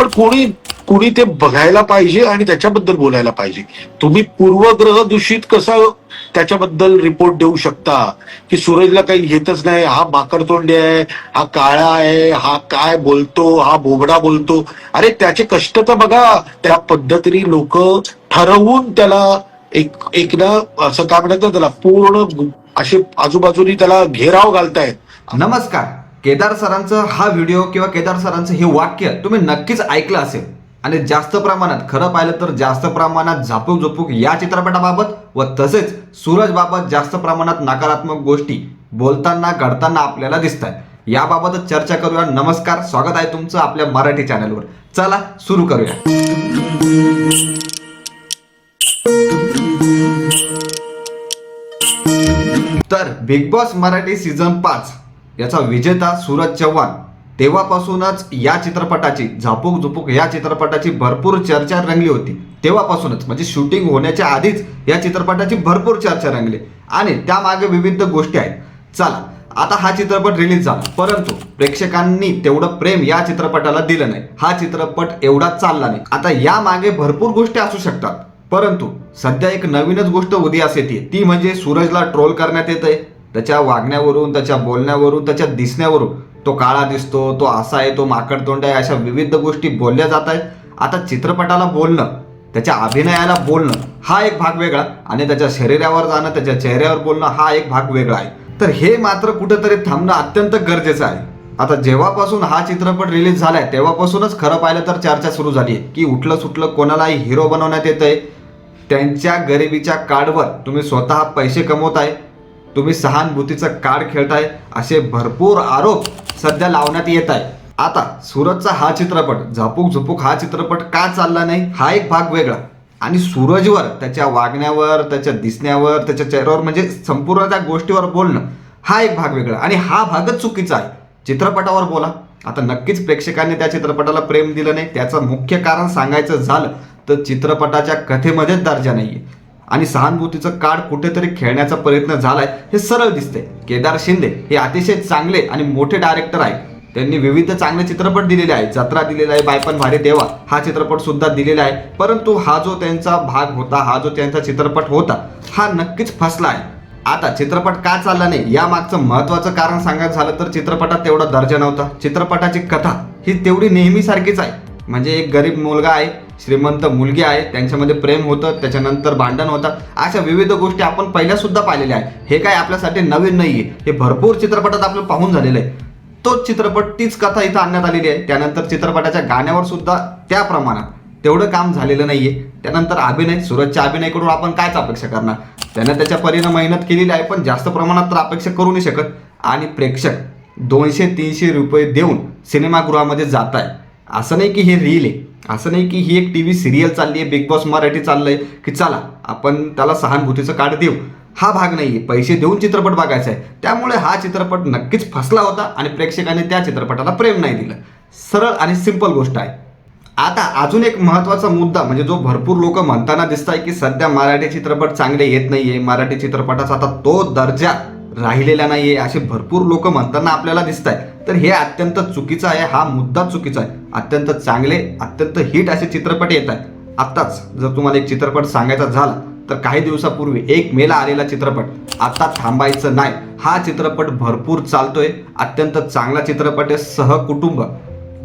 पण कोणी कुणी ते बघायला पाहिजे आणि त्याच्याबद्दल बोलायला पाहिजे. तुम्ही पूर्वग्रह दूषित कसं त्याच्याबद्दल रिपोर्ट देऊ शकता? की सूरजला काही येतच नाही हा माकरतोंडी आहे हा काळा आहे हा काय बोलतो हा बोबडा बोलतो. अरे त्याचे कष्ट तर बघा. त्या पद्धतीने लोक ठरवून त्याला एक एक ना असं काय म्हणतात त्याला पूर्ण असे आजूबाजूनी त्याला घेराव घालतायत. नमस्कार. केदार सरांचं हा व्हिडिओ किंवा केदार सरांचं हे वाक्य तुम्ही नक्कीच ऐकलं असेल. आणि जास्त प्रमाणात खरं पाहिलं तर जास्त प्रमाणात झापूक झोपूक या चित्रपटाबाबत व तसेच सूरज बाबत जास्त प्रमाणात नकारात्मक गोष्टी बोलताना घडताना आपल्याला दिसत आहेत याबाबत चर्चा करूया. नमस्कार. स्वागत आहे तुमचं आपल्या मराठी चॅनलवर चला सुरू करूया. तर बिग बॉस मराठी सीझन पाच याचा विजेता सूरज चव्हाण. तेव्हापासूनच या चित्रपटाची झापूक झुपूक या चित्रपटाची भरपूर चर्चा रंगली होती. तेव्हापासूनच म्हणजे शूटिंग होण्याच्या आधीच या चित्रपटाची भरपूर चर्चा रंगली. आणि त्यामागे विविध गोष्टी आहेत. चला आता हा चित्रपट रिलीज झाला. परंतु प्रेक्षकांनी तेवढं प्रेम या चित्रपटाला दिलं नाही. हा चित्रपट एवढा चालला नाही. आता यामागे भरपूर गोष्टी असू शकतात. परंतु सध्या एक नवीनच गोष्ट उदयास येते ती म्हणजे सूरजला ट्रोल करण्यात येत आहे त्याच्या वागण्यावरून त्याच्या बोलण्यावरून त्याच्या दिसण्यावरून तो काळा दिसतो तो असा आहे तो माकड तोंड आहे अशा विविध गोष्टी बोलल्या जात आहेत. आता चित्रपटाला बोलणं त्याच्या अभिनयाला बोलणं हा एक भाग वेगळा आणि त्याच्या शरीरावर जाणं त्याच्या चेहऱ्यावर बोलणं हा एक भाग वेगळा आहे. तर हे मात्र कुठेतरी थांबणं अत्यंत गरजेचं आहे. आता जेव्हापासून हा चित्रपट रिलीज झालाय तेव्हापासूनच खरं पाहिलं तर चर्चा सुरू झाली आहे की उठलं सुटलं कोणालाही हिरो बनवण्यात येत आहे त्यांच्या गरिबीच्या कार्डवर तुम्ही स्वतः पैसे कमवताय तुम्ही सहानुभूतीचं कार्ड खेळताय असे भरपूर आरोप सध्या लावण्यात येत आहे आता सूरजचा हा चित्रपट झापूक झुपूक हा चित्रपट का चालला नाही हा एक भाग वेगळा. आणि सूरजवर त्याच्या वागण्यावर त्याच्या दिसण्यावर त्याच्या चेहऱ्यावर म्हणजे संपूर्ण त्या गोष्टीवर बोलणं हा एक भाग वेगळा. आणि हा भागच चुकीचा आहे. चित्रपटावर बोला. आता नक्कीच प्रेक्षकांनी त्या चित्रपटाला प्रेम दिलं नाही. त्याचं मुख्य कारण सांगायचं झालं तर चित्रपटाच्या कथेमध्येच दर्जा नाही आहे आणि सहानुभूतीचं कार्ड कुठेतरी खेळण्याचा प्रयत्न झालाय हे सरळ दिसते केदार शिंदे हे अतिशय चांगले आणि मोठे डायरेक्टर आहेत. त्यांनी विविध चांगले चित्रपट दिलेले आहेत. जत्रा दिलेला आहे बायपण भारी देवा हा चित्रपट सुद्धा दिलेला आहे. परंतु हा जो त्यांचा भाग होता हा जो त्यांचा चित्रपट होता हा नक्कीच फसला आहे. आता चित्रपट का चालला नाही या मागचं महत्वाचं कारण सांगायचं झालं तर चित्रपटात तेवढा दर्जा नव्हता. चित्रपटाची कथा ही तेवढी नेहमीसारखीच आहे. म्हणजे एक गरीब मुलगा आहे श्रीमंत मुलगी आहे त्यांच्यामध्ये प्रेम होतं त्याच्यानंतर भांडण होतं. अशा विविध गोष्टी आपण पहिल्या सुद्धा पाहिलेल्या आहे हे काय आपल्यासाठी नवीन नाही आहे हे भरपूर चित्रपटात आपलं पाहून झालेलं आहे. तोच चित्रपट तीच कथा इथं आणण्यात आलेली आहे. त्यानंतर चित्रपटाच्या गाण्यावर सुद्धा त्या प्रमाणात तेवढं काम झालेलं नाहीये. त्यानंतर अभिनय सूरजच्या अभिनयकडून आपण कायच अपेक्षा करणार? त्यानं त्याच्या परीनं मेहनत केलेली आहे पण जास्त प्रमाणात तर अपेक्षा करू नाही शकत. आणि प्रेक्षक दोनशे तीनशे रुपये देऊन सिनेमागृहामध्ये जात आहे असं नाही की हे रील आहे. असं नाही की ही एक टी व्ही सिरियल चालली आहे बिग बॉस मराठी आहे की चला आपण त्याला सहानुभूतीचं कार्ड देऊ. हा भाग नाही आहे पैसे देऊन चित्रपट बघायचा आहे त्यामुळे हा चित्रपट नक्कीच फसला होता आणि प्रेक्षकांनी त्या चित्रपटाला प्रेम नाही दिलं. सरळ आणि सिंपल गोष्ट आहे. आता अजून एक महत्त्वाचा मुद्दा म्हणजे जो भरपूर लोक म्हणताना दिसत आहे की सध्या मराठी चित्रपट चांगले येत नाही आहे मराठी चित्रपटाचा आता तो दर्जा राहिलेला नाही आहे असे भरपूर लोक म्हणताना आपल्याला दिसत आहे तर हे अत्यंत चुकीचं आहे हा मुद्दा चुकीचा आहे. अत्यंत चांगले अत्यंत हिट असे चित्रपट येत आहेत आत्ताच जर तुम्हाला एक चित्रपट सांगायचा झाला तर काही दिवसापूर्वी एक मेला आलेला चित्रपट आता थांबायचं नाही. हा चित्रपट भरपूर चालतोय अत्यंत चांगला चित्रपट आहे सहकुटुंब.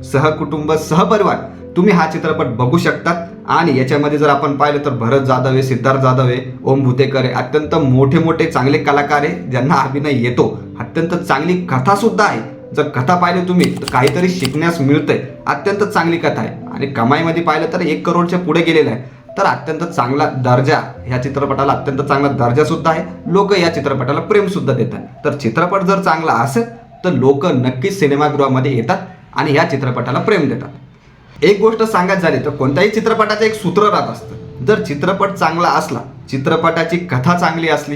सहकुटुंब सहपरिवार. तुम्ही हा चित्रपट बघू शकतात. आणि याच्यामध्ये जर आपण पाहिलं तर भरत जाधव आहे सिद्धार्थ जाधव आहे ओम भुतेकर आहे. अत्यंत मोठे मोठे चांगले कलाकार आहे ज्यांना अभिनय येतो. अत्यंत चांगली कथासुद्धा आहे. जर कथा पाहिली तुम्ही तर काहीतरी शिकण्यास मिळतंय. अत्यंत चांगली कथा आहे. आणि कमाईमध्ये पाहिलं तर एक करोडच्या पुढे गेलेलं आहे. तर अत्यंत चांगला दर्जा ह्या चित्रपटाला अत्यंत चांगला दर्जा सुद्धा आहे. लोक या चित्रपटाला प्रेम सुद्धा देतात. तर चित्रपट जर चांगला असेल तर लोक नक्कीच सिनेमागृहामध्ये येतात आणि ह्या चित्रपटाला प्रेम देतात. एक गोष्ट सांगायची झाली तर कोणत्याही चित्रपटाचं एक सूत्र राहत असतं. जर चित्रपट चांगला असला चित्रपटाची कथा चांगली असली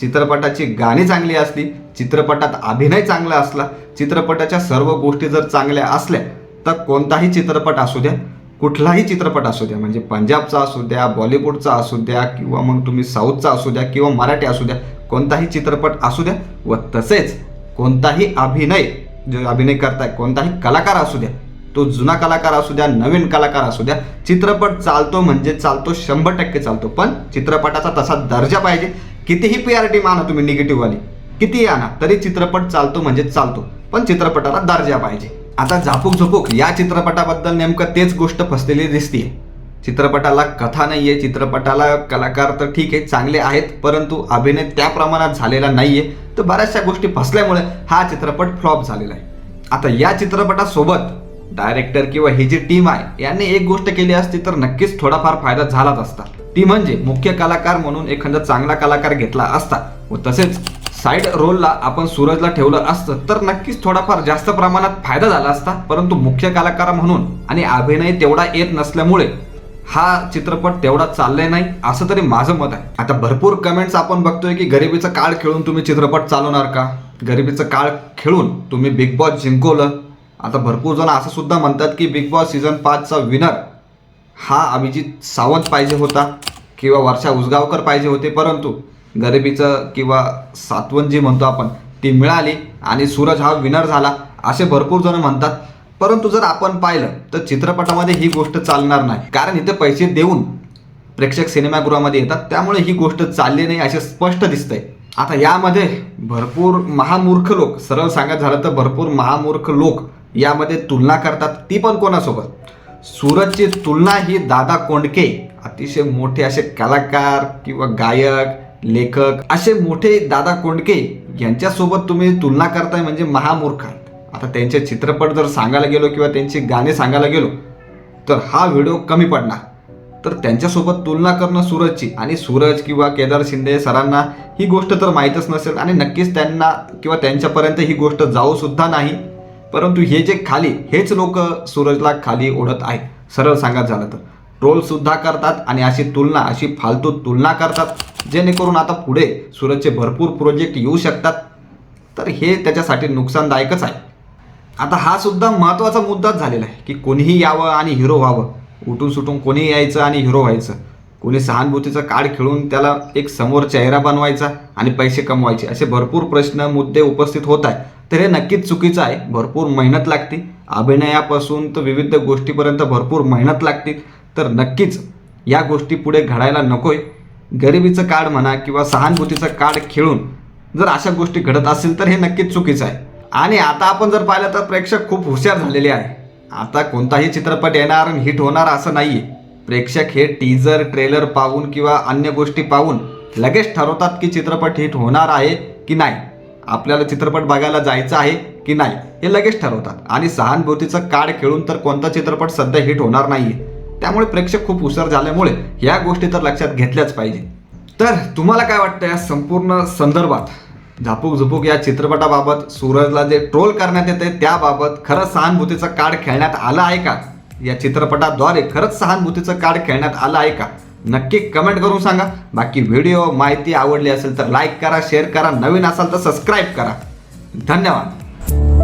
चित्रपटाची गाणी चांगली असली चित्रपटात अभिनय चांगला असला चित्रपटाच्या सर्व गोष्टी जर चांगल्या असल्या तर कोणताही चित्रपट असू द्या कुठलाही चित्रपट असू द्या म्हणजे पंजाबचा असू द्या बॉलिवूडचा असू द्या किंवा मग तुम्ही साऊथचा असू द्या किंवा मराठी असू द्या कोणताही चित्रपट असू द्या व तसेच कोणताही अभिनय जो अभिनय करताय कोणताही कलाकार असू द्या तो जुना कलाकार असू द्या नवीन कलाकार असू द्या चित्रपट चालतो म्हणजे चालतो शंभर टक्के चालतो पण चित्रपटाचा तसा दर्जा पाहिजे कितीही पी आर टी माना तुम्ही निगेटिव्हवाली कितीही आणा तरी चित्रपट चालतो म्हणजे चालतो. पण चित्रपटाला दर्जा पाहिजे. आता झापूक झुपूक या चित्रपटाबद्दल नेमकं तेच गोष्ट फसलेली दिसतीये. चित्रपटाला कथा नाहीये चित्रपटाला कलाकार तर ठीक आहे चांगले आहेत परंतु अभिनय त्या प्रमाणात झालेला नाहीये. तर बऱ्याचशा गोष्टी फसल्यामुळे हा चित्रपट फ्लॉप झालेला आहे. आता या चित्रपटासोबत डायरेक्टर किंवा ही जी टीम आहे यांनी एक गोष्ट केली असती तर नक्कीच थोडाफार फायदा झालाच असता. ती म्हणजे मुख्य कलाकार म्हणून एखादा चांगला कलाकार घेतला असता. व तसेच साईड रोलला आपण सूरजला ठेवलं असतं तर नक्कीच थोडाफार जास्त प्रमाणात फायदा झाला असता. परंतु मुख्य कलाकार म्हणून आणि अभिनय तेवढा येत नसल्यामुळे हा चित्रपट तेवढा चाललाय नाही असं तरी माझं मत आहे. आता भरपूर कमेंट्स आपण बघतोय की गरिबीचा काळ खेळून तुम्ही चित्रपट चालवणार का? गरिबीचं काळ खेळून तुम्ही बिग बॉस जिंकवलं आता भरपूर जण असं सुद्धा म्हणतात की बिग बॉस सीझन पाचचा विनर हा अभिजित सावंत पाहिजे होता किंवा वर्षा उसगावकर पाहिजे होते परंतु गरिबीचं किंवा सातवन जी म्हणतो आपण ती मिळाली आणि सूरज हा विनर झाला असे भरपूर जण म्हणतात. परंतु जर आपण पाहिलं तर चित्रपटामध्ये ही गोष्ट चालणार नाही. कारण इथे पैसे देऊन प्रेक्षक सिनेमागृहामध्ये येतात त्यामुळे ही गोष्ट चालली नाही असे स्पष्ट दिसतंय. आता यामध्ये भरपूर महामूर्ख लोक सरळ सांगत झालं तर भरपूर महामूर्ख लोक यामध्ये तुलना करतात ती पण कोणासोबत? सूरजची तुलना ही दादा कोंडके अतिशय मोठे असे कलाकार किंवा गायक लेखक असे मोठे दादा कोंडके यांच्यासोबत तुम्ही तुलना करताय म्हणजे महामूर्ख आहेत. आता त्यांचे चित्रपट जर सांगायला गेलो किंवा त्यांची गाणे सांगायला गेलो तर हा व्हिडिओ कमी पडणार. तर त्यांच्यासोबत तुलना करणं सूरजची आणि सूरज किंवा केदार शिंदे सरांना ही गोष्ट तर माहीतच नसेल आणि नक्कीच त्यांना किंवा त्यांच्यापर्यंत ही गोष्ट जाऊसुद्धा नाही. परंतु हे जे खाली हेच लोक सूरजला खाली ओढत आहेत सरळ सांगत झालं तर. ट्रोलसुद्धा करतात आणि अशी तुलना अशी फालतू तुलना करतात जेणेकरून आता पुढे सूरजचे भरपूर प्रोजेक्ट येऊ शकतात. तर हे त्याच्यासाठी नुकसानदायकच आहे. आता हा सुद्धा महत्त्वाचा मुद्दाच झालेला आहे की कोणीही यावं आणि हिरो व्हावं. उठून सुटून कोणीही यायचं आणि हिरो व्हायचं. कोणी सहानुभूतीचं कार्ड खेळून त्याला एक समोर चेहरा बनवायचा आणि पैसे कमवायचे असे भरपूर प्रश्न मुद्दे उपस्थित होत आहे तर हे नक्कीच चुकीचं आहे. भरपूर मेहनत लागते. अभिनयापासून तर विविध गोष्टीपर्यंत भरपूर मेहनत लागते. तर नक्कीच या गोष्टी पुढे घडायला नकोय. गरिबीचं कार्ड म्हणा किंवा सहानुभूतीचं कार्ड खेळून जर अशा गोष्टी घडत असतील तर हे नक्कीच चुकीचं आहे. आणि आता आपण जर पाहिलं तर प्रेक्षक खूप हुशार झालेले आहे. आता कोणताही चित्रपट येणार आणि हिट होणार असं नाहीये. प्रेक्षक हे टीजर ट्रेलर पाहून किंवा अन्य गोष्टी पाहून लगेच ठरवतात की चित्रपट हिट होणार आहे की नाही. आपल्याला चित्रपट बघायला जायचं आहे की नाही हे लगेच ठरवतात. आणि सहानुभूतीचं कार्ड खेळून तर कोणता चित्रपट सध्या हिट होणार नाहीये. त्यामुळे प्रेक्षक खूप हुशार झाल्यामुळे या गोष्टी तर लक्षात घेतल्याच पाहिजे. तर तुम्हाला काय वाटतं या संपूर्ण संदर्भात? झापूक झुपूक या चित्रपटाबाबत सूरजला जे ट्रोल करण्यात येते त्याबाबत खरंच सहानुभूतीचं कार्ड खेळण्यात आलं आहे का? या चित्रपटाद्वारे खरंच सहानुभूतीचं कार्ड खेळण्यात आलं आहे का? नक्की कमेंट करून सांगा. बाकी व्हिडिओ माहिती आवडली असेल तर लाईक करा शेअर करा. नवीन असाल तर सबस्क्राईब करा. धन्यवाद.